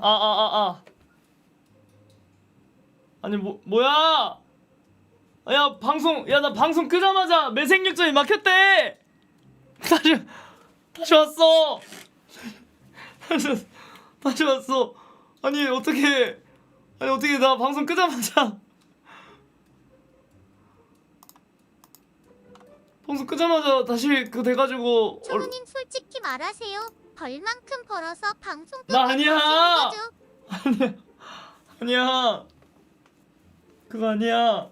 아, 아, 아, 아. 아니, 뭐, 뭐야? 아, 야, 방송, 야, 나 방송 끄자마자 매생육점이 막혔대! 다시, 다시 왔어! 다시, 다시 왔어. 아니, 어떻게, 아니, 어떻게 나 방송 끄자마자. 방송 끄자마자 다시 그 돼가지고. 얼- 초보님 솔직히 말하세요. 벌만큼 벌어서 방송 나 아니야! 아니야. 아니야. 그거 아니야.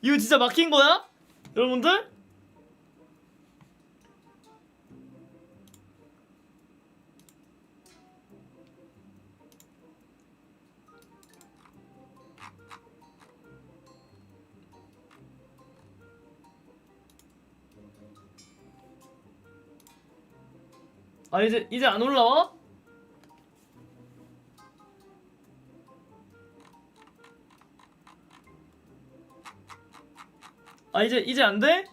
이거 진짜 막힌 거야? 여러분들? 아 이제 이제 안 올라와? 아 이제 이제 안 돼?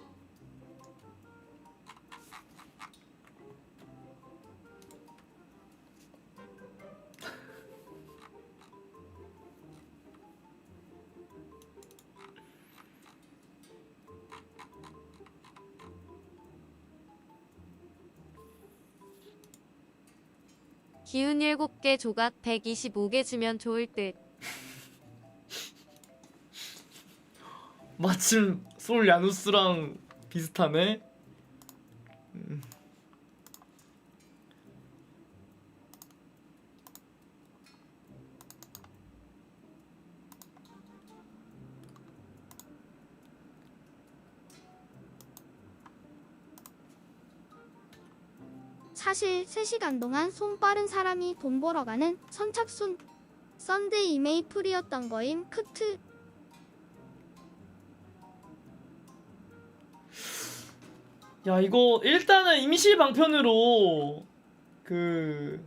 기운 7개 조각 125개 주면 좋을 듯. 마침 솔 야누스랑 비슷하네. 음. 사실 3시간 동안 손 빠른 사람이 돈 벌어가는 선착순 썬데이 메이플이었던 거임 크트. 야 이거 일단은 임시 방편으로 그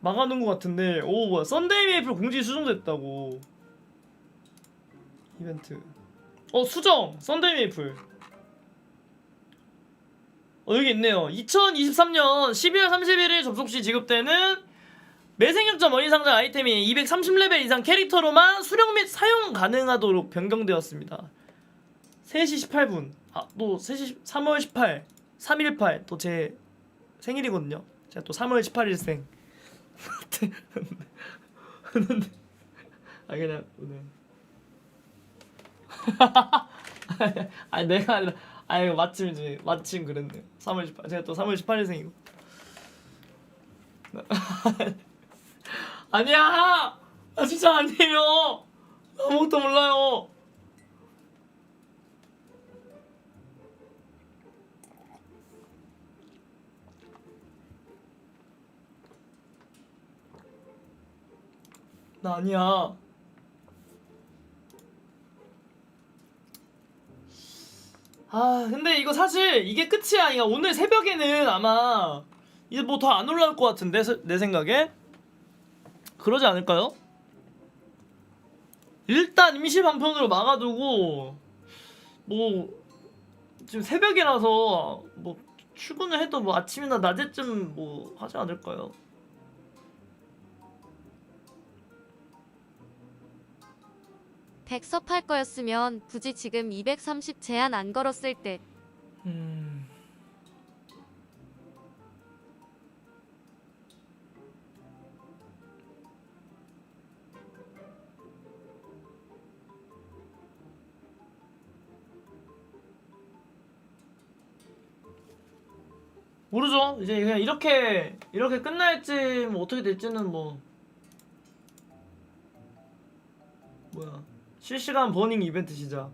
막아놓은 것 같은데 오 뭐야 썬데이 메이플 공지 수정됐다고. 이벤트. 어 수정! 썬데이 메이플 어 여기 있네요 2023년 12월 31일 접속 시 지급되는 매생육점 원인 상자 아이템이 230레벨 이상 캐릭터로만 수령 및 사용 가능하도록 변경되었습니다 3시 18분. 아, 또 3시 3월 18. 318. 또 제 생일이거든요. 제가 또 3월 18일생. 아 그냥 오늘. 아니 내가 아니라 아 이거 마침이지. 마침 그랬네. 3월 18. 제가 또 3월 18일생이고. 아니야. 아 진짜 아니에요. 아무것도 몰라요. 나 아니야. 아, 근데 이거 사실 이게 끝이야. 그러니까 오늘 새벽에는 아마 이제 뭐 더 안 올라올 것 같은데 세- 내 생각에 그러지 않을까요? 일단 임시 방편으로 막아두고 뭐 지금 새벽이라서 뭐 출근을 해도 뭐 아침이나 낮에쯤 뭐 하지 않을까요? 백섭 할 거였으면 굳이 지금 230 제한 안 걸었을 듯. 음. 모르죠. 이제 그냥 이렇게 이렇게 끝날지 뭐 어떻게 될지는 뭐 실시간 버닝 이벤트 시작.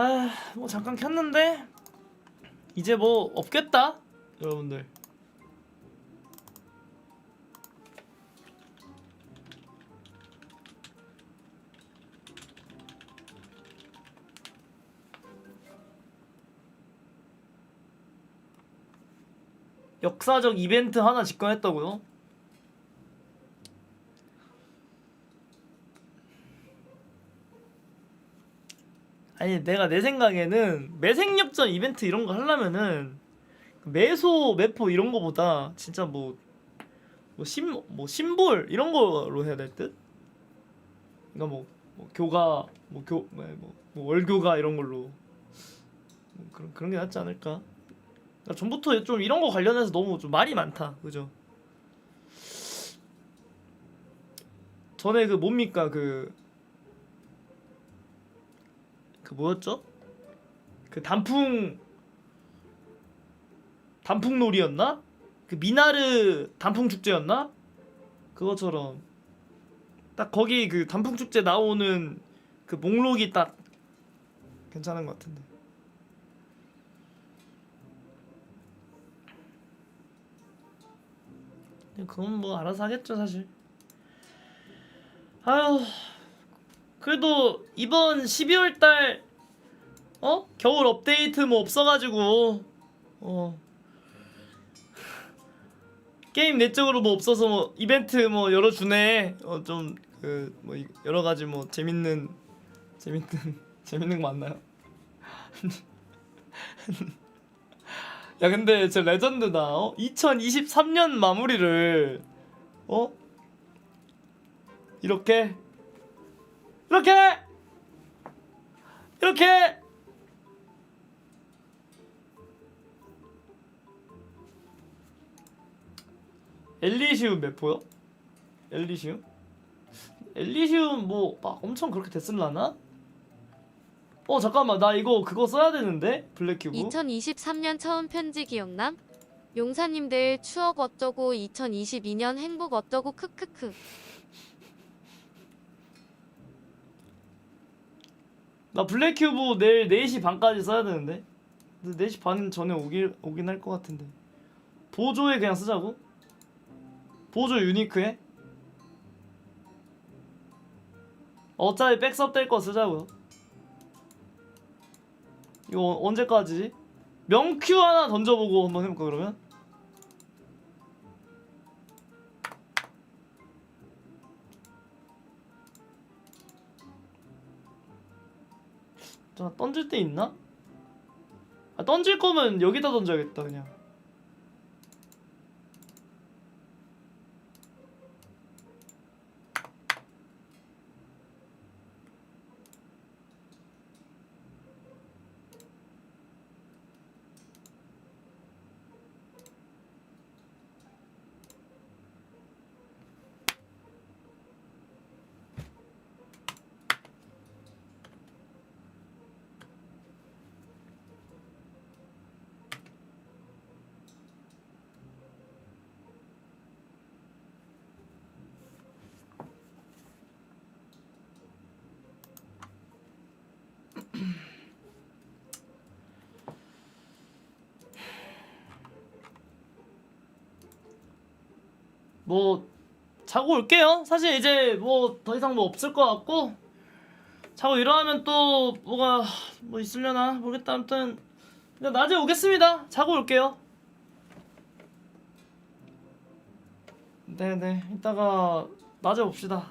아, 뭐 잠깐 켰는데 이제 뭐 없겠다, 여러분들. 역사적 이벤트 하나 직관했다고요? 아니 내가 내 생각에는 매생역전 이벤트 이런 거 하려면은 매소 매포 이런 거보다 진짜 뭐 뭐심 뭐 심볼 이런 거로 해야 될 듯? 그러니까 뭐, 뭐 교가 뭐교 뭐, 뭐, 뭐 월교가 이런 걸로 뭐 그런 그런 게 낫지 않을까? 그러니까 전부터 좀 이런 거 관련해서 너무 좀 말이 많다, 그죠? 전에 그 뭡니까 그그 뭐였죠? 그 단풍 단풍놀이였나? 그 미나르 단풍 축제였나? 그것처럼 딱 거기 그 단풍 축제 나오는 그 목록이 딱 괜찮은 것 같은데. 그건 뭐 알아서 하겠죠 사실. 아유 그래도 이번 12월 달 어? 겨울 업데이트 뭐 없어가지고 어 게임 내적으로 뭐 없어서 뭐 이벤트 뭐 열어주네 어 좀 그 뭐 여러 가지 뭐 재밌는 재밌는 재밌는 거 맞나요? 야 근데 저 레전드다 어? 2023년 마무리를 어? 이렇게 이렇게 이렇게 엘리시움 몇 포요? 엘리시움? 엘리시움 뭐 막 엄청 그렇게 됐을라나? 어 잠깐만 나 이거 그거 써야 되는데 블랙큐브 2023년 처음 편지 기억남? 용사님들 추억 어쩌고 2022년 행복 어쩌고 크크크 나 블랙큐브 내일 4시 반까지 써야 되는데 근데 4시 반 전에 오길, 오긴 할 것 같은데 보조에 그냥 쓰자고? 보조 유니크에? 어차피 백섭 될 거 쓰자고요 이거 어- 언제까지지? 명큐 하나 던져보고 한번 해볼까 그러면? 자 던질 데 있나? 아 던질 거면 여기다 던져야겠다 그냥 뭐 자고 올게요. 사실 이제 뭐 더 이상 뭐 없을 것 같고 자고 일어나면 또 뭐가 뭐 있으려나 모르겠다. 아무튼 그냥 낮에 오겠습니다. 자고 올게요. 네네 이따가 낮에 봅시다.